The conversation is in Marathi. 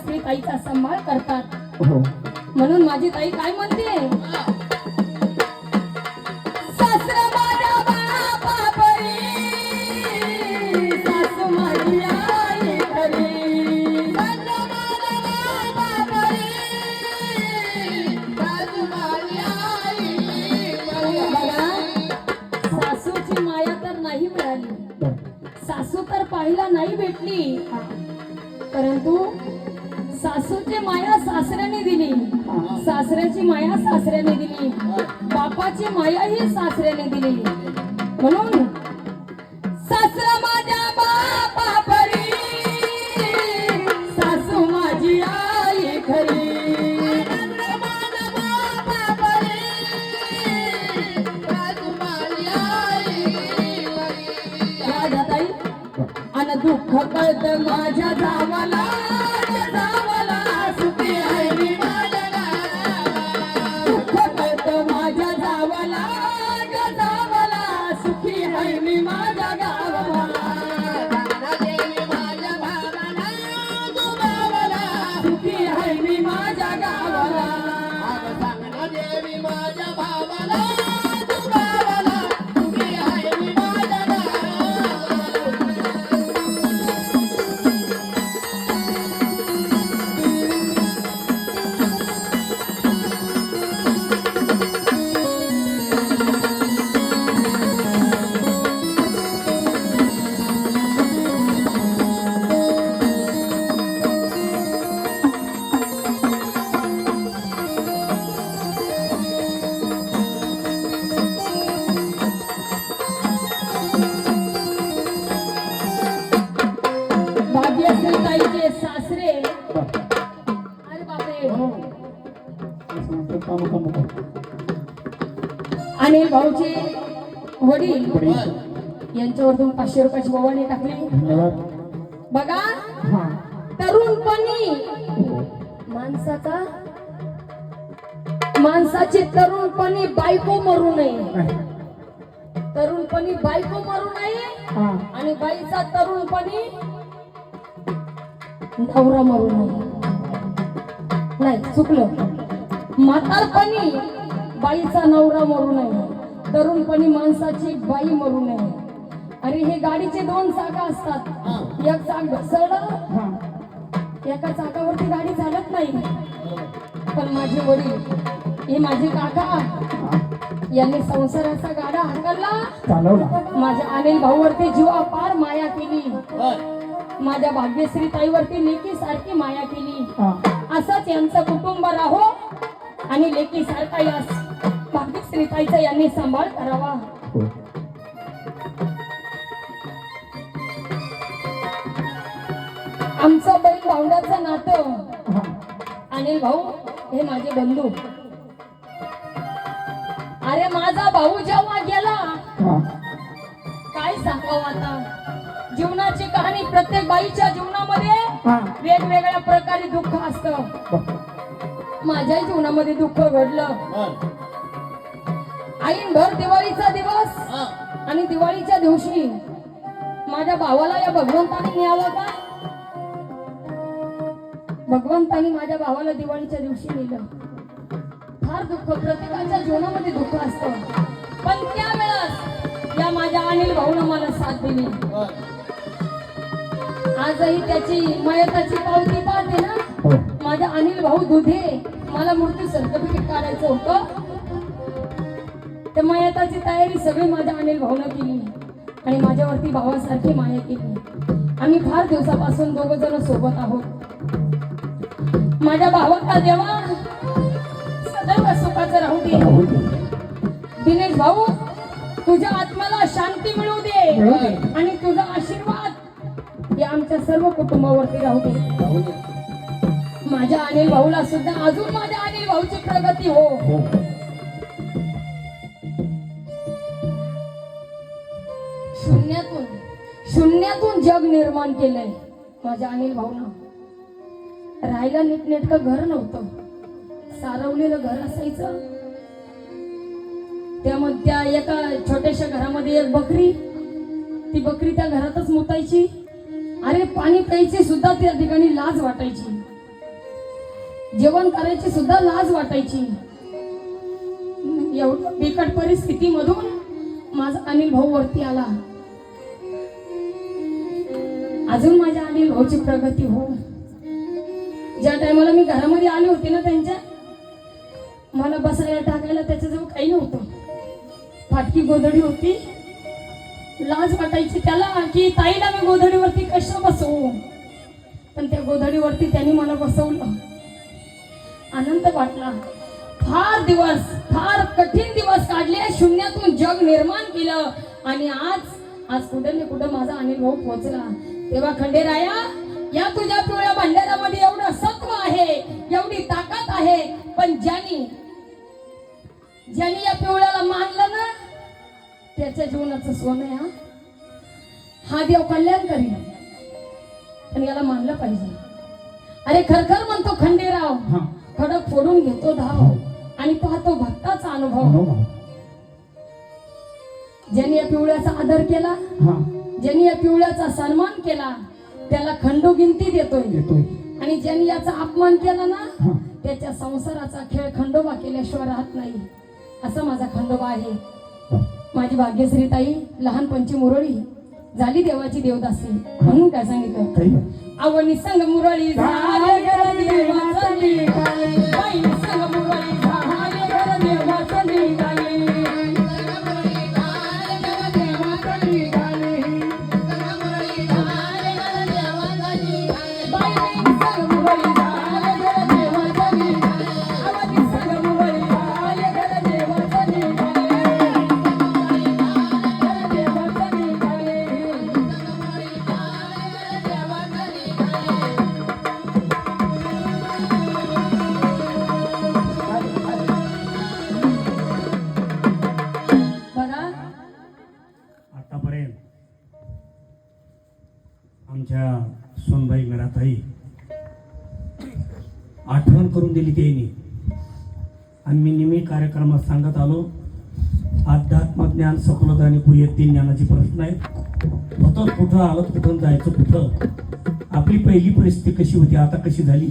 भाग्यश्री ताईचा सांभाळ करतात. हो. म्हणून माझी ताई काय म्हणते? बापापरी, सासू तर नाही मिळाली. सासू तर पाहायला नाही भेटली. परंतु सासूची माया सासऱ्याने दिली. सासऱ्याची माया सासऱ्याने दिली. बापाची माया ही सासऱ्याने दिली. म्हणून सासरा माझ्या बापा परी सासू माझी आई खरी. दुःख कळत माझ्या जावाला. अनिल भाऊचे वडील यांच्यावर तुम्ही पाचशे रुपयाची ओवाळणी टाकली. बघा तरुणपणी माणसाचा माणसाची तरुणपणी बायको मरू नये. तरुणपणी बायको मरू नये आणि बाईचा तरुणपणी नवरा मरू नये. नाही चुकलं. म्हातारपणी बाईचा नवरा मरू नये. तरुणपणी माणसाची बाई मरू नये. अरे हे गाडीचे दोन चाका असतात. एक चाक हा. एका चाकावरती गाडी चालत नाही. पण माझे वडील हे माझे काका यांनी संसाराचा गाडा हाकलला. माझ्या अनिल भाऊवरती जीवा पार माया केली. माझ्या भाग्यश्री ताईवरती लेकी सारखी माया केली. असंच यांचं कुटुंब राहो आणि लेकी सारखा या भाग्यश्री ताईचा यांनी सांभाळ करावा. हो. आमचं बैल भावंडाचं नातं. अनिल भाऊ हे माझे बंधू. अरे माझा भाऊ जेव्हा गेला हा. काय सांगावं आता? जीवनाची कहाणी प्रत्येक बाईच्या जीवनामध्ये हा. वेगवेगळ्या प्रकारे दुःख असतं. बघ. माझ्याही जीवनामध्ये दुःख घडलं. आईन भर दिवाळीचा दिवस. आणि दिवाळीच्या दिवशी माझ्या भावाला या भगवंताने न्यावं का? भगवंताने माझ्या भावाला दिवाळीच्या दिवशी नेलं. फार दुःख प्रत्येकाच्या जीवनामध्ये दुःख असतं. पण त्यावेळेस या माझ्या अनिल भाऊनं मला साथ दिली. आजही त्याची मयताची पावती पाहते ना? हो. माझा अनिल भाऊ दुधे मला मृत्यू सर्टिफिकेट काढायचं होतं. तर मयताची तयारी सगळी माझ्या अनिल भाऊनं केली आणि माझ्यावरती भावासारखी माया केली आम्ही फार दिवसापासून दोघ जण सोबत आहोत. माझ्या भावाचा देवा सदैव सुखाचं राहू दे. दिनेश भाऊ तुझ्या आत्म्याला शांती मिळू दे. मिळू दे. आणि तुझा आशीर्वाद हे आमच्या सर्व कुटुंबावरती राहू दे. माझ्या अनिल भाऊला सुद्धा अजून माझ्या अनिल भाऊची प्रगती हो. शून्यातून जग निर्माण केलंय. माझ्या अनिल भाऊनं. राहायला नीटनेटकं घर नव्हतं. सारवलेलं घर असायचं. त्यामध्ये त्या एका छोट्याशा घरामध्ये एक बकरी. ती बकरी त्या घरातच मोतायची. अरे पाणी प्यायची सुद्धा त्या ठिकाणी लाज वाटायची. जेवण करायची सुद्धा लाज वाटायची. एवढ्या बिकट परिस्थितीमधून माझा अनिल भाऊ वरती आला. अजून माझ्या अनिल भाऊची प्रगती हो. ज्या टायमाला मी घरामध्ये आले होते ना त्यांच्या मला बसायला टाकायला त्याच्याजवळ काही नव्हतं. फाटकी गोधडी होती. लाज वाटायची त्याला की ताईला मी गोधडीवरती कसं बसवू? पण त्या गोधडीवरती त्यांनी मला बसवलं. आनंद वाटला. फार दिवस फार कठीण दिवस काढले. शून्यातून जग निर्माण केलं. आणि आज आज कुठे ना कुठं माझा अनिल भाऊ पोहोचला. तेव्हा खंडेराया या तुझ्या पिवळ्या भांडारामध्ये एवढं सत्व आहे एवढी ताकद आहे पण ज्यांनी ज्यांनी या पिवळ्याला मानलं ना त्याच्या जीवनाचं सोनं हा. हा देव कल्याण करील. पण याला मानलं पाहिजे. अरे खरखर म्हणतो खंडेराव. हा. खडक फोडून घेतो धाव. आणि पाहतो भक्ताचा अनुभव. ज्यांनी या पिवळ्याचा आदर केला हा. ज्यांनी या पिवळ्याचा सन्मान केला त्याला खंडोगिंती देतोय. आणि ज्यांनी याचा अपमान केला ना त्याच्या संसाराचा खेळ खंडोबा केल्याशिवाय राहत नाही. असा माझा खंडोबा आहे. माझी भाग्यश्री ताई लहानपणची मुरळी झाली देवाची देवदासी. म्हणून काय सांगितलं. आवनी संग मुरळी झाले देवाचं मुरळी आठवण करून दिली त्यांनी. आणि मी नेहमी कार्यक्रमात सांगत आलो अध्यात्म ज्ञान सफलता आणि पुढे तीन ज्ञानाची प्रश्न आहेत होतं कुठं आलं कुठून जायचं कुठं? आपली पहिली परिस्थिती कशी होती आता कशी झाली?